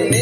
রে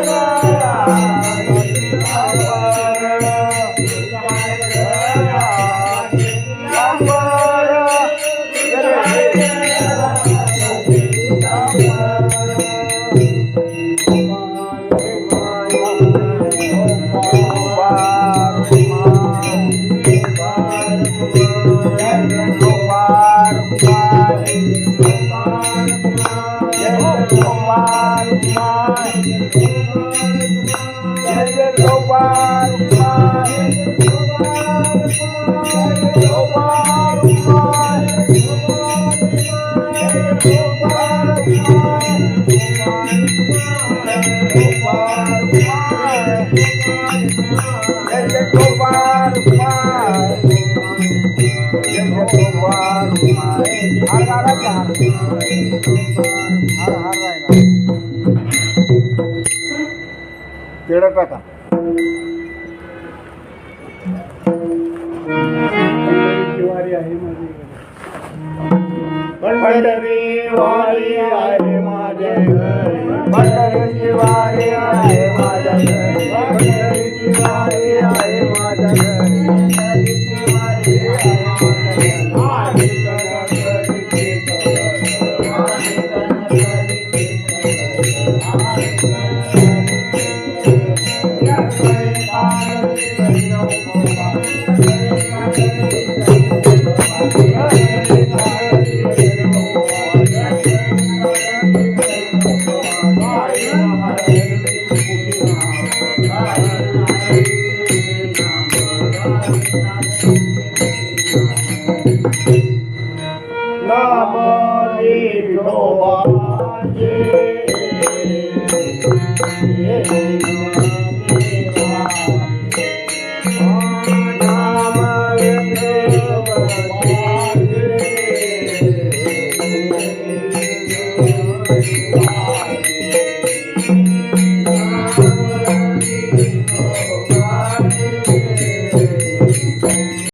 Thank you. तेवढं टाका पंढरी वारी आहे माझी पंढरी वारी आहे माझ्या